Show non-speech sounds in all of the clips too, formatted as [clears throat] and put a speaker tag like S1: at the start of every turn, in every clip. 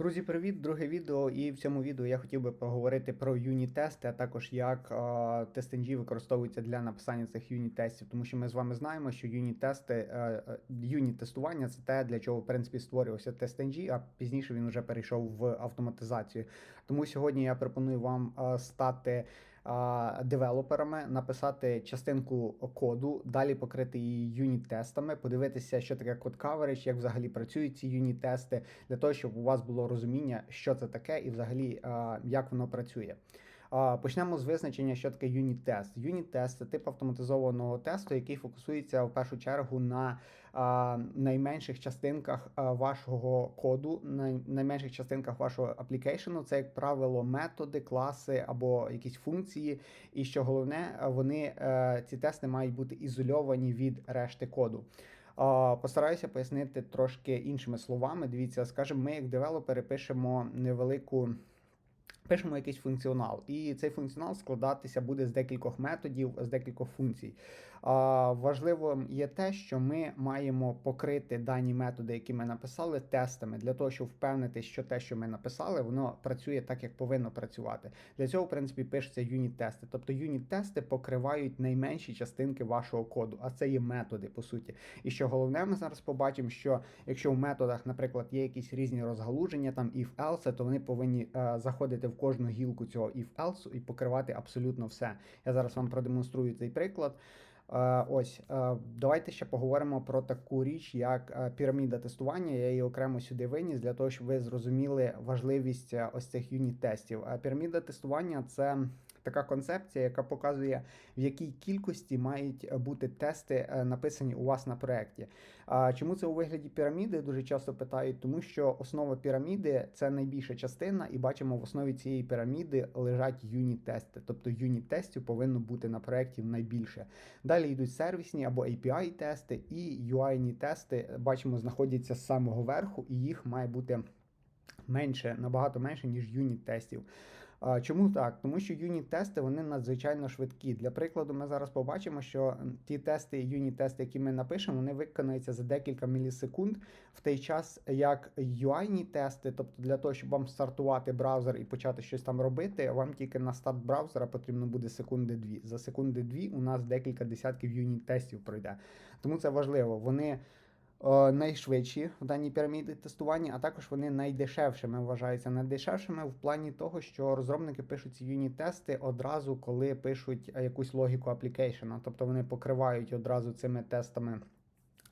S1: Друзі, привіт! Друге відео. І в цьому відео я хотів би поговорити про юніт-тести, а також як е, TestNG використовується для написання цих юніт-тестів. Тому що ми з вами знаємо, що юніт-тести, е, е, юніт-тестування це те, для чого в принципі створювався TestNG, а пізніше він вже перейшов в автоматизацію. Тому сьогодні я пропоную вам е, стати девелоперами, написати частинку коду, далі покрити її юніт-тестами, подивитися, що таке код coverage, як взагалі працюють ці юніт-тести, для того, щоб у вас було розуміння, що це таке, і взагалі як воно працює. Почнемо з визначення, що таке юніт-тест. Юніт-тест це тип автоматизованого тесту, який фокусується в першу чергу на найменших частинках вашого коду, най, найменших частинках вашого аплікейшену. Це, як правило, методи, класи або якісь функції. І що головне, вони е, ці тести мають бути ізольовані від решти коду. Постараюся пояснити трошки іншими словами. Дивіться, скажімо, ми як девелопери пишемо невелику. Пишемо якийсь функціонал, і цей функціонал складатися буде з декількох методів, з декількох функцій. Важливим є те, що ми маємо покрити дані методи, які ми написали, тестами для того, щоб впевнити, що те, що ми написали, воно працює так, як повинно працювати. Для цього, в принципі, пишуться юніт-тести. Тобто юніт-тести покривають найменші частинки вашого коду, а це є методи, по суті. І що головне, ми зараз побачимо, що якщо в методах, наприклад, є якісь різні розгалуження, там if-else, то вони повинні е, заходити в кожну гілку цього if-else і покривати абсолютно все. Я зараз вам продемонструю цей приклад. Е, ось е, давайте ще поговоримо про таку річ, як е, піраміда тестування. Я її окремо сюди виніс для того, щоб ви зрозуміли важливість ось цих юніт-тестів. Піраміда тестування це така концепція, яка показує, в якій кількості мають бути тести написані у вас на проєкті. Чому це у вигляді піраміди? Дуже часто питають, тому що основа піраміди це найбільша частина, і бачимо, в основі цієї піраміди лежать юніт-тести. Тобто юніт-тестів повинно бути на проєкті найбільше. Далі йдуть сервісні або API-тести і UI-ні тести, бачимо, знаходяться з самого верху, і їх має бути менше, набагато менше, ніж юніт-тестів. Чому так? Тому що юніт-тести вони надзвичайно швидкі. Для прикладу, ми зараз побачимо, що ті тести, юніт-тести, які ми напишемо, вони виконуються за декілька мілісекунд в той час, як UI-ні тести, тобто для того, щоб вам стартувати браузер і почати щось там робити, вам тільки на старт браузера потрібно буде секунди-дві. За секунди-дві у нас декілька десятків юніт-тестів пройде. Тому це важливо. Вони. Е, найшвидші в даній піраміді тестування, а також вони найдешевшими вважаються найдешевшими в плані того, що розробники пишуть ці юніт-тести одразу, коли пишуть якусь логіку аплікейшена, тобто вони покривають одразу цими тестами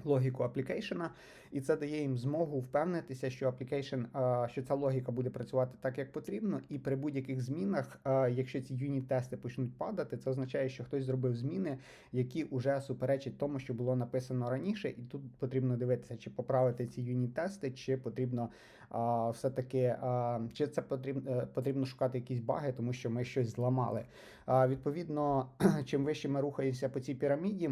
S1: логіку аплікейшена, і це дає їм змогу впевнитися, що аплікейшн, що ця логіка буде працювати так, як потрібно, і при будь-яких змінах, якщо ці юніт-тести почнуть падати, це означає, що хтось зробив зміни, які вже суперечать тому, що було написано раніше, і тут потрібно дивитися, чи поправити ці юніт-тести, чи потрібно все-таки чи це потрібно е, потрібно шукати якісь баги, тому що ми щось зламали. Відповідно, [clears throat] чим вище ми рухаємося по цій піраміді.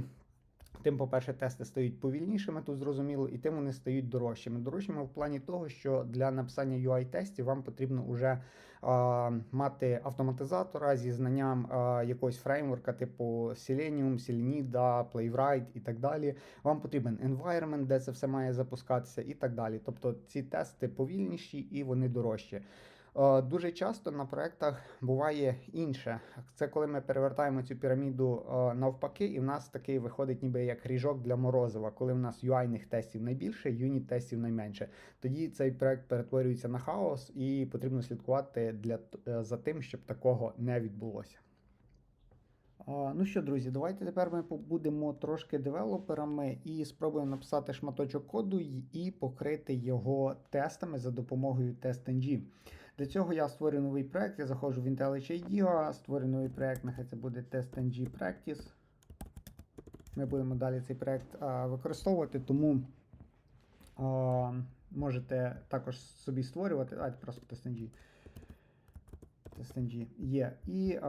S1: Тим, по-перше, тести стають повільнішими, тут зрозуміло, і тим вони стають дорожчими. Дорожчими в плані того, що для написання UI-тестів вам потрібно вже а, мати автоматизатора зі знанням а, якогось фреймворка, типу Selenium, Selenida, Playwright і так далі. Вам потрібен environment, де це все має запускатися, і так далі. Тобто ці тести повільніші і вони дорожчі. Е, дуже часто на проектах буває інше. Це коли ми перевертаємо цю піраміду е, навпаки, і в нас такий виходить, ніби як ріжок для морозива, коли в нас UI-них тестів найбільше, юніт тестів найменше. Тоді цей проект перетворюється на хаос, і потрібно слідкувати для е, за тим, щоб такого не відбулося. Ну що, друзі, давайте тепер ми будемо трошки девелоперами і спробуємо написати шматочок коду і покрити його тестами за допомогою TestNG. Для цього я створю новий проект, я заходжу в IntelliJ IDEO, створю новий проект, нехай це буде TestNG Practice. Ми будемо далі цей проект а, використовувати, тому а, можете також собі створювати. Давайте просто TestNG. SNG є. І е,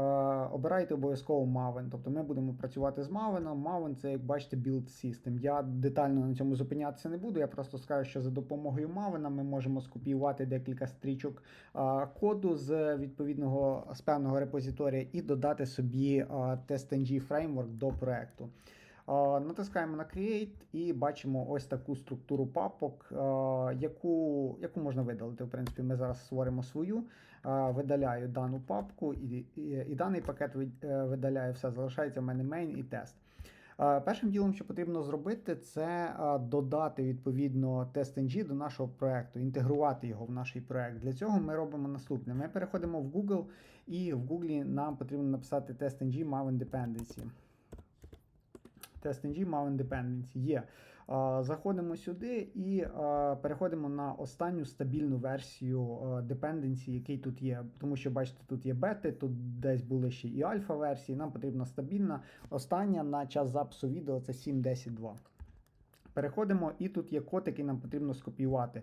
S1: обирайте обов'язково Maven. Тобто ми будемо працювати з Maven. Maven це, як бачите, build system. Я детально на цьому зупинятися не буду. Я просто скажу, що за допомогою Maven ми можемо скопіювати декілька стрічок е, коду з відповідного з певного репозиторія і додати собі е, TestNG фреймворк до проекту. Натискаємо на Create і бачимо ось таку структуру папок, яку, яку можна видалити. В принципі, ми зараз створимо свою, видаляю дану папку, і, і, і даний пакет е, видаляю все. Залишається в мене main і тест. Е, Першим ділом, що потрібно зробити, це е, додати відповідно TestNG до нашого проекту, інтегрувати його в наш проект. Для цього ми робимо наступне: ми переходимо в Google, і в Google нам потрібно написати TestNG Maven Dependency. TestNG Maven Dependency є. Заходимо сюди і переходимо на останню стабільну версію dependency, який тут є. Тому що бачите, тут є бети, тут десь були ще і альфа версії. Нам потрібна стабільна. Остання на час запису відео це 7.10.2. Переходимо, і тут є код, який нам потрібно скопіювати.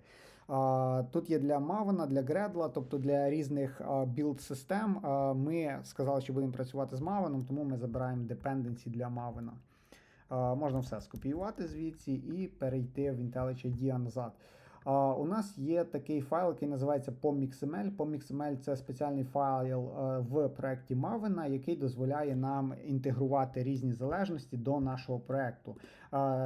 S1: Тут є для Maven, для Gradle, тобто для різних білд-систем. Ми сказали, що будемо працювати з Maven, тому ми забираємо dependency для Maven. Можна все скопіювати звідси і перейти в IntelliJ IDEA назад. У нас є такий файл, який називається POM.xml. POM.xml – це спеціальний файл е, в проєкті Maven, який дозволяє нам інтегрувати різні залежності до нашого проєкту.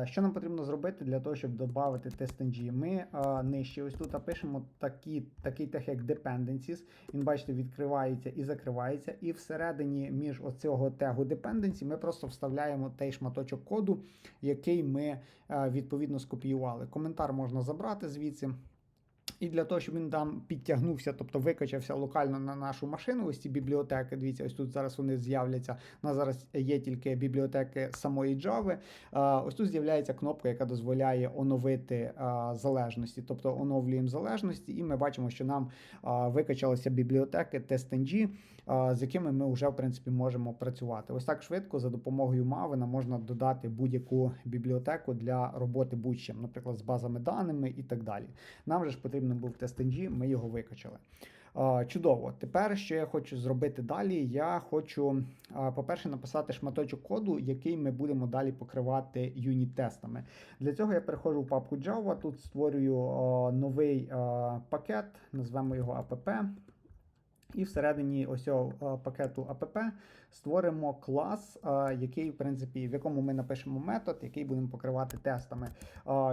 S1: Що нам потрібно зробити для того, щоб додати TestNG? Ми нижче ось тут пишемо такі, такий тег, як dependencies. Він, бачите, відкривається і закривається. І всередині між оцього тегу dependency ми просто вставляємо той шматочок коду, який ми відповідно скопіювали. Коментар можна забрати звідси. І для того, щоб він там підтягнувся, тобто викачався локально на нашу машину, ось ці бібліотеки. Дивіться, ось тут зараз вони з'являться. У нас зараз є тільки бібліотеки самої Java. Ось тут з'являється кнопка, яка дозволяє оновити залежності, тобто оновлюємо залежності, і ми бачимо, що нам викачалися бібліотеки TestNG, з якими ми вже в принципі можемо працювати. Ось так швидко за допомогою Maven можна додати будь-яку бібліотеку для роботи будь-чим, наприклад, з базами даними і так далі. Нам же ж потрібен був TestNG, ми його викачали. Чудово. Тепер що я хочу зробити далі? Я хочу, по-перше, написати шматочок коду, який ми будемо далі покривати юніт-тестами. Для цього я переходжу в папку Java, тут створюю новий пакет, назвемо його app. І всередині ось цього пакету app створимо клас, який, в принципі, в якому ми напишемо метод, який будемо покривати тестами.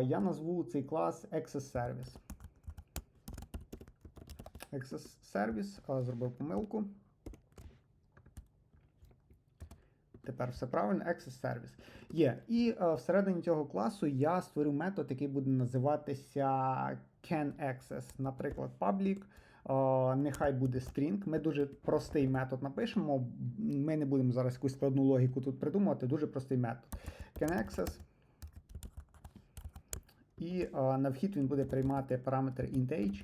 S1: Я назву цей клас Access Service. Access Service, зробив помилку. Тепер все правильно, Access Service. Є. І е, всередині цього класу я створю метод, який буде називатися CanAccess. Наприклад, public. е, нехай буде string. Ми дуже простий метод напишемо. Ми не будемо зараз якусь складну логіку тут придумувати. Дуже простий метод. CanAccess. І е, на вхід він буде приймати параметр int_age.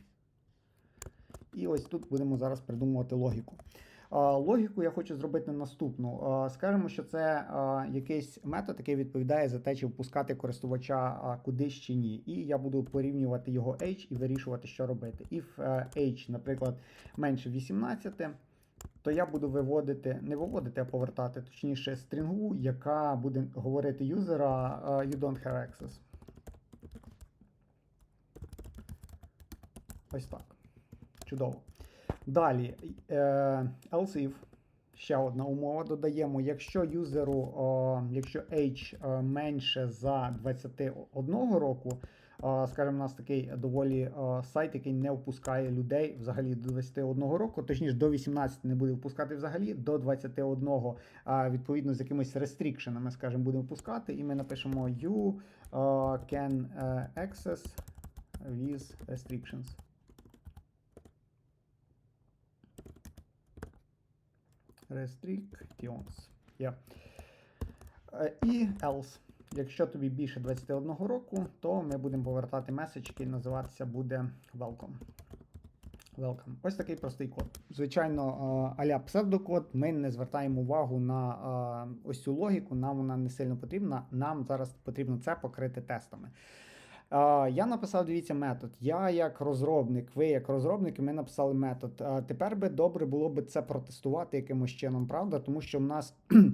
S1: І ось тут будемо зараз придумувати логіку. Логіку я хочу зробити наступну. Скажемо, що це якийсь метод, який відповідає за те, чи впускати користувача кудись чи ні. І я буду порівнювати його age і вирішувати, що робити. If е, age, наприклад, менше 18, то я буду виводити, не виводити, а повертати, точніше, стрінгу, яка буде говорити юзера you don't have access. Ось так. Чудово. Далі, е, else if, ще одна умова додаємо. Якщо юзеру, о, якщо age е, менше за 21 року, о, скажімо, у нас такий доволі о, сайт, який не впускає людей взагалі до 21 року, точніше до 18 не буде впускати взагалі, до 21 а, відповідно з якимись рестрікшенами, скажімо, будемо впускати, і ми напишемо you е, can е, access with restrictions. Restrictions. Yeah. Е, І else. Якщо тобі більше 21 року, то ми будемо повертати меседж, який називатися буде welcome. Welcome. Ось такий простий код. Звичайно, е, аля псевдокод. Ми не звертаємо увагу на е, ось цю логіку, нам вона не сильно потрібна. Нам зараз потрібно це покрити тестами. Я написав, дивіться, метод. Я як розробник, ви як розробники, ми написали метод. Тепер би добре було б це протестувати якимось чином, правда? Тому що в нас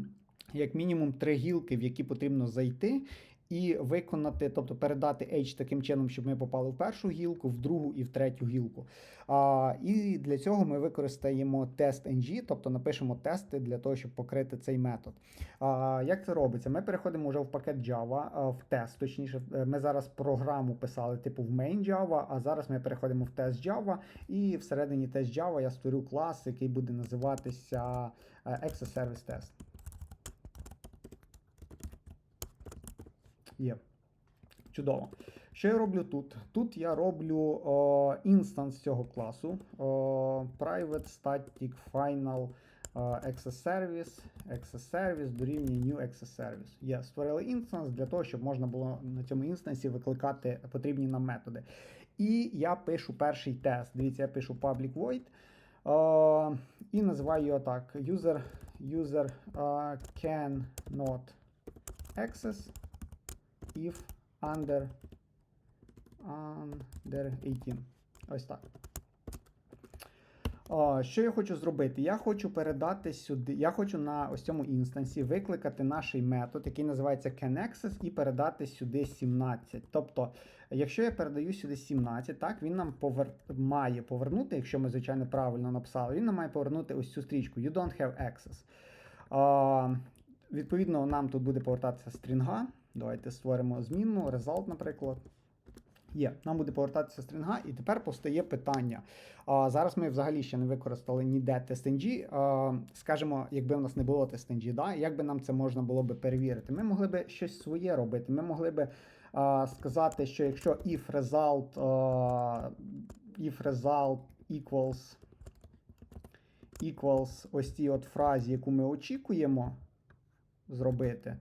S1: [clears throat] як мінімум три гілки, в які потрібно зайти. І виконати, тобто передати H таким чином, щоб ми попали в першу гілку, в другу і в третю гілку. А, І для цього ми використаємо тест ng, тобто напишемо тести для того, щоб покрити цей метод. А, Як це робиться? Ми переходимо вже в пакет Java, в тест, точніше, е, ми зараз програму писали типу в main Java, а зараз ми переходимо в тест Java, і всередині тест Java я створю клас, який буде називатися е, Access Service Test. Є. Чудово. Що я роблю тут? Тут я роблю інстанс цього класу. О, private static final access service, access service дорівнює new access service. Є, створили інстанс для того, щоб можна було на цьому інстансі викликати потрібні нам методи. І я пишу перший тест. Дивіться, я пишу public void. о, і називаю його так: user, user uh, can not access if under under 18. Ось так. О, що я хочу зробити? Я хочу передати сюди, я хочу на ось цьому інстансі викликати наш метод, який називається CanAccess, і передати сюди 17. Тобто, якщо я передаю сюди 17, так, він нам повер... має повернути, якщо ми, звичайно, правильно написали, він нам має повернути ось цю стрічку You don't have access. О, відповідно, нам тут буде повертатися стрінга. Давайте створимо змінну, result, наприклад. Є, нам буде повертатися стрінга, і тепер постає питання. А, Зараз ми взагалі ще не використали ніде TestNG. А, Скажімо, якби в нас не було TestNG, да, як би нам це можна було би перевірити? Ми могли би щось своє робити. Ми могли би а, сказати, що якщо if result, а, if result equals, equals ось цій от фразі, яку ми очікуємо зробити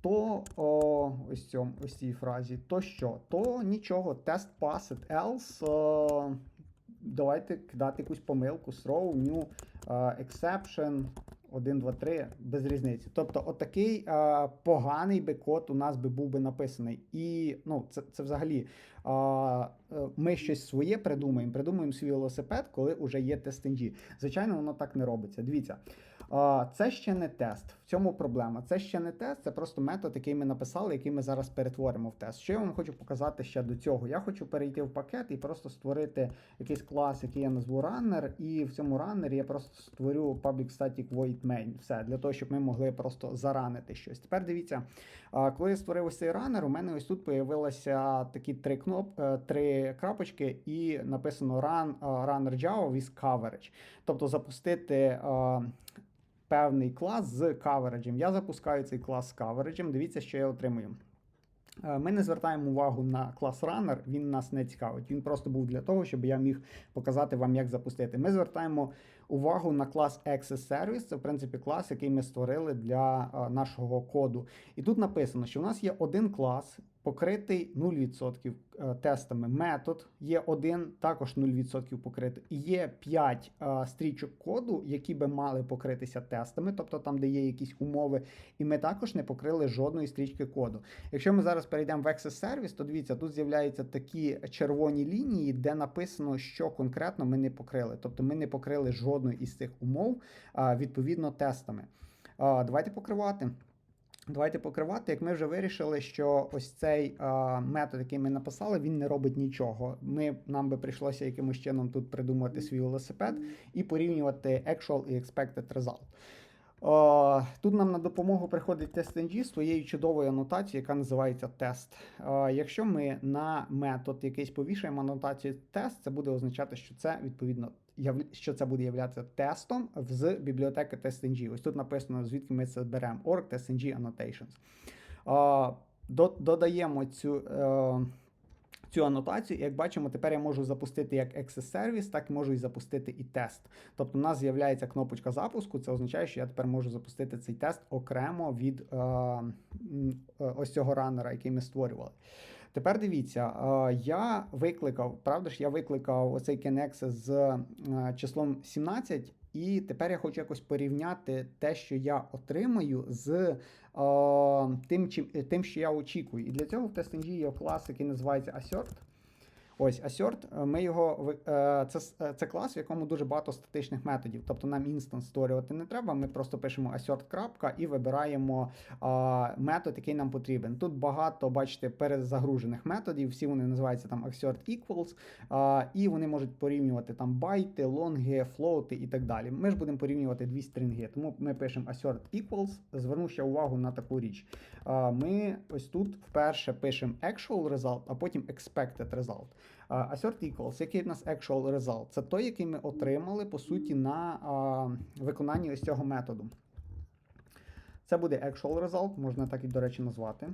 S1: то о, ось цьому, ось цій фразі, то що? То нічого, тест passed, else. О, давайте кидати якусь помилку, throw, new, uh, exception, 1, 2, 3, без різниці. Тобто, отакий uh, поганий би код у нас би був би написаний. І ну, це це взагалі uh, ми щось своє придумаємо, придумаємо свій велосипед, коли вже є TestNG. Звичайно, воно так не робиться. Дивіться. Це ще не тест. В цьому проблема. Це ще не тест, це просто метод, який ми написали, який ми зараз перетворимо в тест. Що я вам хочу показати ще до цього? Я хочу перейти в пакет і просто створити якийсь клас, який я назву runner, і в цьому раннері я просто створю public static void main. Все, для того, щоб ми могли просто заранити щось. Тепер дивіться, коли я створив ось цей раннер, у мене ось тут появилися такі три кноп, е, три крапочки, і написано run, runner Java with coverage. Тобто запустити певний клас з кавереджем. Я запускаю цей клас з кавереджем. Дивіться, що я отримую. Е, ми не звертаємо увагу на клас Runner, він нас не цікавить. Він просто був для того, щоб я міг показати вам, як запустити. Ми звертаємо увагу на клас Access Service. Це, в принципі, клас, який ми створили для е, нашого коду. І тут написано, що у нас є один клас, покритий 0% е, тестами. Метод є один, також 0% покритий. І є 5 е, стрічок коду, які би мали покритися тестами, тобто там, де є якісь умови, і ми також не покрили жодної стрічки коду. Якщо ми зараз перейдемо в Access Service, то дивіться, тут з'являються такі червоні лінії, де написано, що конкретно ми не покрили. Тобто ми не покрили жодної із цих умов відповідно тестами. Давайте покривати. Давайте покривати, як ми вже вирішили, що ось цей а, метод, який ми написали, він не робить нічого. Ми, Нам би прийшлося якимось чином тут придумати свій велосипед і порівнювати actual і expected result. А, тут нам на допомогу приходить TestNG з своєю чудовою анотацією, яка називається тест. А, якщо ми на метод якийсь повішаємо анотацію тест, це буде означати, що це відповідно що це буде являтися тестом з бібліотеки TestNG. Ось тут написано, звідки ми це беремо. Org TestNG Annotations. Додаємо цю е, цю анотацію, як бачимо, тепер я можу запустити як Access Service, так можу і запустити і тест. Тобто, у нас з'являється кнопочка запуску. Це означає, що я тепер можу запустити цей тест окремо від е, ось цього раннера, який ми створювали. Тепер дивіться, я викликав, правда ж, я викликав оцей кенекс з числом 17, і тепер я хочу якось порівняти те, що я отримаю, з тим, чим, тим, що я очікую. І для цього в TestNG є клас, який називається Assert. Ось assert, е, ми його е, це, е, це клас, в якому дуже багато статичних методів. Тобто нам інстанс створювати не треба. Ми просто пишемо assert і вибираємо метод, який нам потрібен. Тут багато, бачите, перезагружених методів. Всі вони називаються там assert equals, і вони можуть порівнювати там байти, лонги, флоути і так далі. Ми ж будемо порівнювати дві стрінги. Тому ми пишемо assert equals. Зверну ще увагу на таку річ. Ми ось тут вперше пишемо actual result, а потім expected result. Assert equals, який в нас actual result? Це той, який ми отримали по суті на виконанні ось цього методу. Це буде actual result, можна так і, до речі, назвати.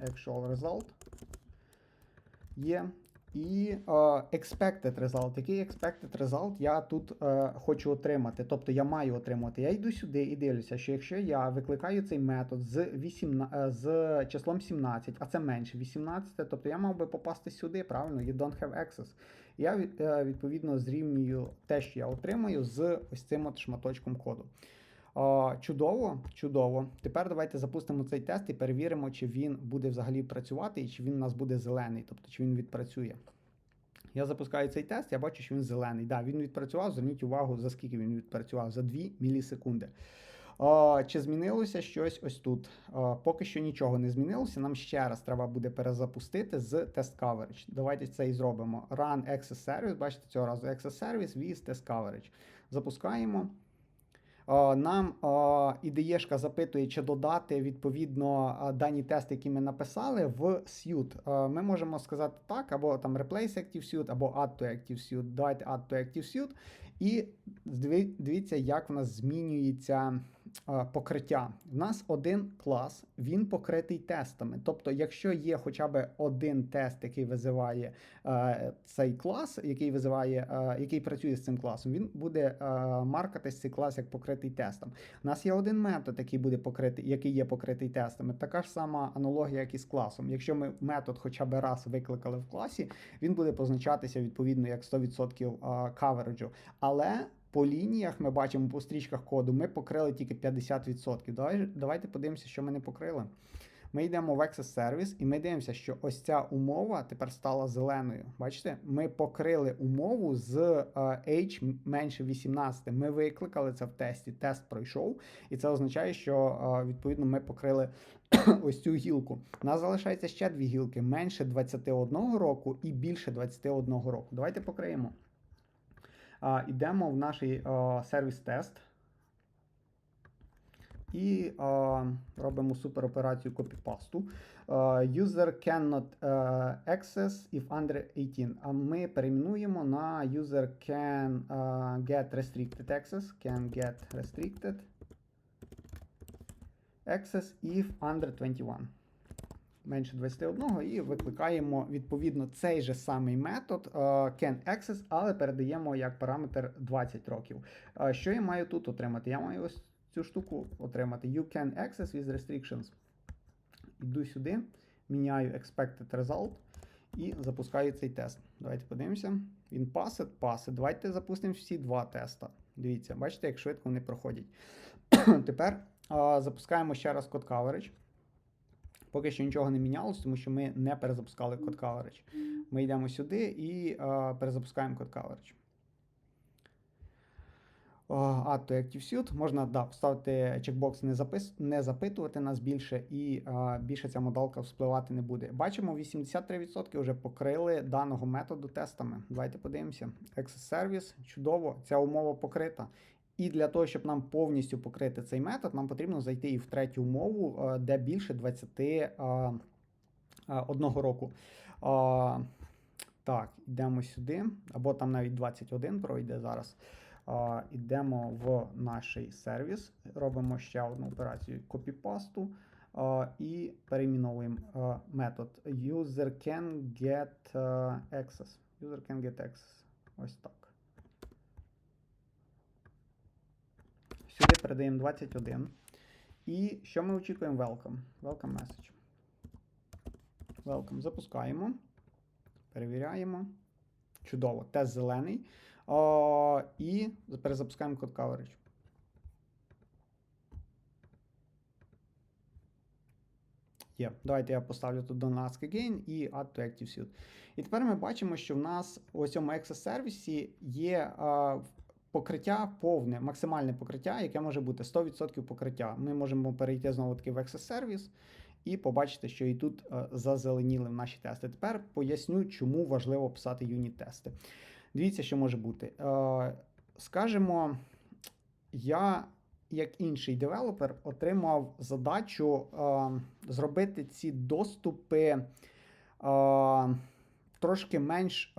S1: Actual result є. І е, expected result. Який expected result я тут е, хочу отримати? Тобто я маю отримати. Я йду сюди і дивлюся, що якщо я викликаю цей метод з, 18, е, з числом 17, а це менше 18, тобто я мав би попасти сюди, правильно? You don't have access. Я від- відповідно зрівнюю те, що я отримаю, з ось цим от шматочком коду. О, чудово, чудово. Тепер давайте запустимо цей тест і перевіримо, чи він буде взагалі працювати і чи він у нас буде зелений, тобто чи він відпрацює. Я запускаю цей тест, я бачу, що він зелений. Да, він відпрацював. Зверніть увагу, за скільки він відпрацював? За 2 мілісекунди. О, чи змінилося щось ось тут? О, поки що нічого не змінилося. Нам ще раз треба буде перезапустити з Test Coverage. Давайте це і зробимо. Run Access Service. Бачите, цього разу Access Service with Test Coverage. Запускаємо. Е, Нам ідеєшка запитує, чи додати відповідно е, дані тести, які ми написали, в. Е, Ми можемо сказати так, або там replace active suite, або add to active suite. Давайте add to active suite. І дивіться, як в нас змінюється е, покриття. В нас один клас, він покритий тестами. Тобто, якщо є хоча б один тест, який визиває е, цей клас, який визиває, е, який працює з цим класом, він буде е, маркатись цей клас як покритий тестом. У нас є один метод, який буде покритий, який є покритий тестами. Така ж сама аналогія, як і з класом. Якщо ми метод хоча б раз викликали в класі, він буде позначатися відповідно як 100% е, кавереджу. Але по лініях ми бачимо по стрічках коду, ми покрили тільки 50%. Давай, давайте подивимося, що ми не покрили. Ми йдемо в Access Service і ми дивимося, що ось ця умова тепер стала зеленою. Бачите, ми покрили умову з е, H менше 18. Ми викликали це в тесті, тест пройшов, і це означає, що е, відповідно ми покрили [clears throat] ось цю гілку. У нас залишається ще дві гілки: менше 21 року і більше 21 року. Давайте покриємо. А, Ідемо в наш сервіс-тест. І а, робимо супероперацію копіпасту. User cannot access if under 18. А ми перейменуємо на user can get restricted access. Can get restricted access if under 21. Менше 21 і викликаємо відповідно цей же самий метод е, can access, але передаємо як параметр 20 років. Е, Що я маю тут отримати? Я маю ось цю штуку отримати. You can access with restrictions. Йду сюди, міняю expected result і запускаю цей тест. Давайте подивимося. Він пасить, пасить. Давайте запустимо всі два теста. Дивіться, бачите, як швидко вони проходять. [clears throat] Тепер а, запускаємо ще раз код coverage. Поки що нічого не мінялось, тому що ми не перезапускали код coverage. Ми йдемо сюди і а, перезапускаємо код coverage. Add to Active Suite. Можна да, поставити чекбокс не, запис... не запитувати нас більше, і а, більше ця модалка вспливати не буде. Бачимо, 83% вже покрили даного методу тестами. Давайте подивимося. Access Service, чудово, ця умова покрита. І для того, щоб нам повністю покрити цей метод, нам потрібно зайти і в третю умову, е, де більше 21 року. Так, йдемо сюди, або там навіть 21 пройде зараз. Йдемо в наш сервіс, робимо ще одну операцію копіпасту і перейменовуємо метод user can get access. User can get access. Ось так. Сюди передаємо 21. І що ми очікуємо? Welcome. Welcome message. Welcome. Запускаємо. Перевіряємо. Чудово. Тест зелений. О, і перезапускаємо код coverage. Є. Давайте я поставлю тут Don't Ask Again і Add to Active Suite. І тепер ми бачимо, що в нас у цьому Access сервісі є а, покриття повне, максимальне покриття, яке може бути 100% покриття. Ми можемо перейти знову таки в Access сервіс і побачити, що і тут а, зазеленіли наші тести. Тепер поясню, чому важливо писати юніт-тести. Дивіться, що може бути. Е, Скажемо, я, як інший девелопер, отримав задачу е, зробити ці доступи е, трошки менш.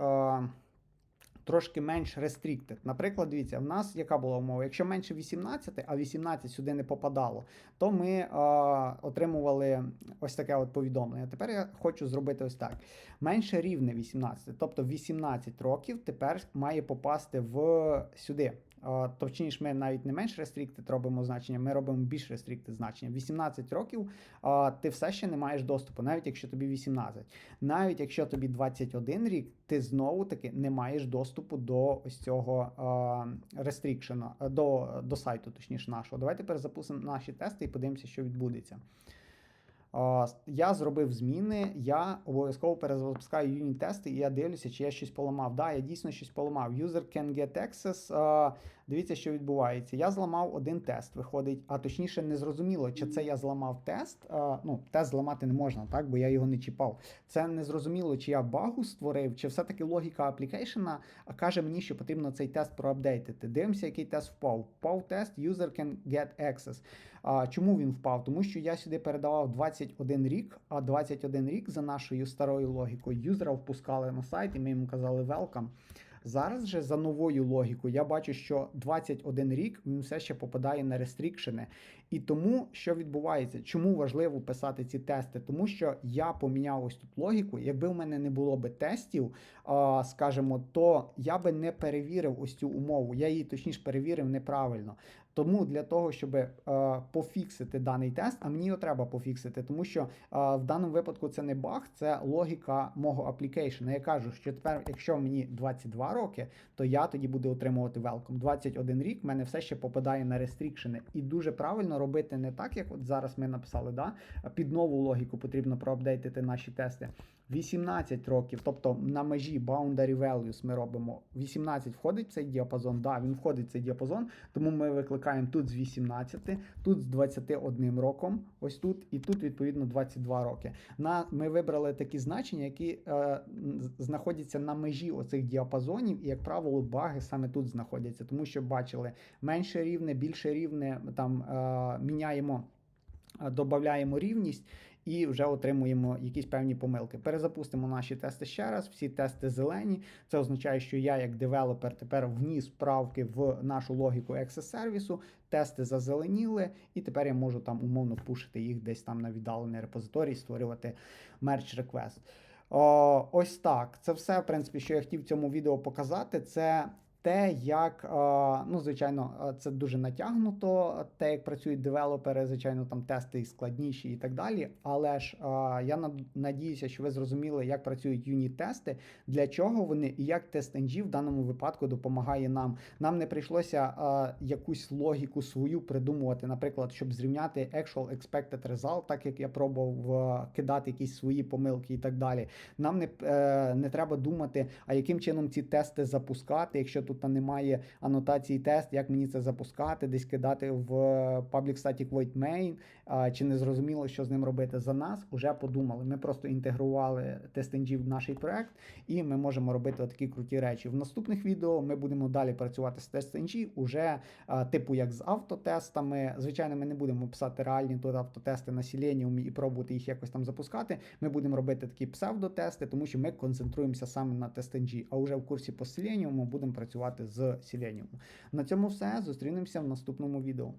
S1: Трошки менш restricted. Наприклад, дивіться, в нас яка була умова? Якщо менше 18, а 18 сюди не попадало, то ми е, отримували ось таке от повідомлення. Тепер я хочу зробити ось так: менше рівне 18, тобто 18 років тепер має попасти в сюди. Точніше, ми навіть не менш restricted робимо значення, ми робимо більш restricted значення. 18 років ти все ще не маєш доступу, навіть якщо тобі 18. Навіть якщо тобі 21 рік, ти знову таки не маєш доступу до ось цього е, до, до сайту, точніше нашого. Давайте тепер запустимо наші тести і подивимося, що відбудеться. Я зробив зміни, я обов'язково перезапускаю юніт тести, і я дивлюся, чи я щось поламав. Да, я дійсно щось поламав. User can get access. Дивіться, що відбувається. Я зламав один тест, виходить, а точніше, не зрозуміло, чи це я зламав тест. Е, Ну, тест зламати не можна, так, бо я його не чіпав. Це не зрозуміло, чи я багу створив, чи все-таки логіка аплікейшена каже мені, що потрібно цей тест проапдейтити. Дивимося, який тест впав. Впав тест user can get access. А, Чому він впав? Тому що я сюди передавав 21 рік, а 21 рік за нашою старою логікою юзера впускали на сайт, і ми йому казали welcome. Зараз же за новою логікою я бачу, що 21 рік він все ще попадає на рестрікшени. І тому що відбувається, чому важливо писати ці тести? Тому що я поміняв ось тут логіку. Якби в мене не було би тестів, скажімо, то я би не перевірив ось цю умову. Я її точніше перевірив неправильно. Тому для того, щоб е, пофіксити даний тест, а мені його треба пофіксити, тому що е, в даному випадку це не баг, це логіка мого аплікейшена. Я кажу, що тепер, якщо мені 22 роки, то я тоді буду отримувати welcome. 21 рік мене все ще попадає на рестрікшени. І дуже правильно робити не так, як от зараз ми написали. да? Під нову логіку потрібно проапдейтити наші тести. 18 років, тобто на межі boundary values ми робимо 18 входить в цей діапазон. Да, він входить в цей діапазон, тому ми викликаємо тут з 18, тут з 21 роком, ось тут, і тут, відповідно, 22 роки. На, Ми вибрали такі значення, які е, знаходяться на межі оцих діапазонів, і, як правило, баги саме тут знаходяться, тому що бачили менше рівне, більше рівне, там е, міняємо. Додаємо рівність і вже отримуємо якісь певні помилки. Перезапустимо наші тести ще раз. Всі тести зелені. Це означає, що я, як девелопер, тепер вніс правки в нашу логіку Access сервісу. Тести зазеленіли, і тепер я можу там умовно пушити їх десь там на віддалений репозиторій, створювати. О, Ось так. Це все, в принципі, що я хотів в цьому відео показати. Це те, як, ну, звичайно, це дуже натягнуто, те, як працюють девелопери, звичайно, там тести складніші і так далі. Але ж я надіюся, що ви зрозуміли, як працюють юніт-тести, для чого вони і як TestNG в даному випадку допомагає нам. Нам не прийшлося якусь логіку свою придумувати, наприклад, щоб зрівняти actual expected result, так як я пробував кидати якісь свої помилки і так далі. Нам не, е, не треба думати, а яким чином ці тести запускати, якщо тут тут немає анотації тест, як мені це запускати, десь кидати в Public Static Void Main, чи не зрозуміло, що з ним робити за нас, вже подумали. Ми просто інтегрували TestNG в наш проект, і ми можемо робити такі круті речі. В наступних відео ми будемо далі працювати з TestNG, уже типу як з автотестами. Звичайно, ми не будемо писати реальні тут автотести на Selenium і пробувати їх якось там запускати. Ми будемо робити такі псевдотести, тому що ми концентруємося саме на TestNG, а вже в курсі по Selenium будемо працювати з Selenium. На цьому все. Зустрінемося в наступному відео.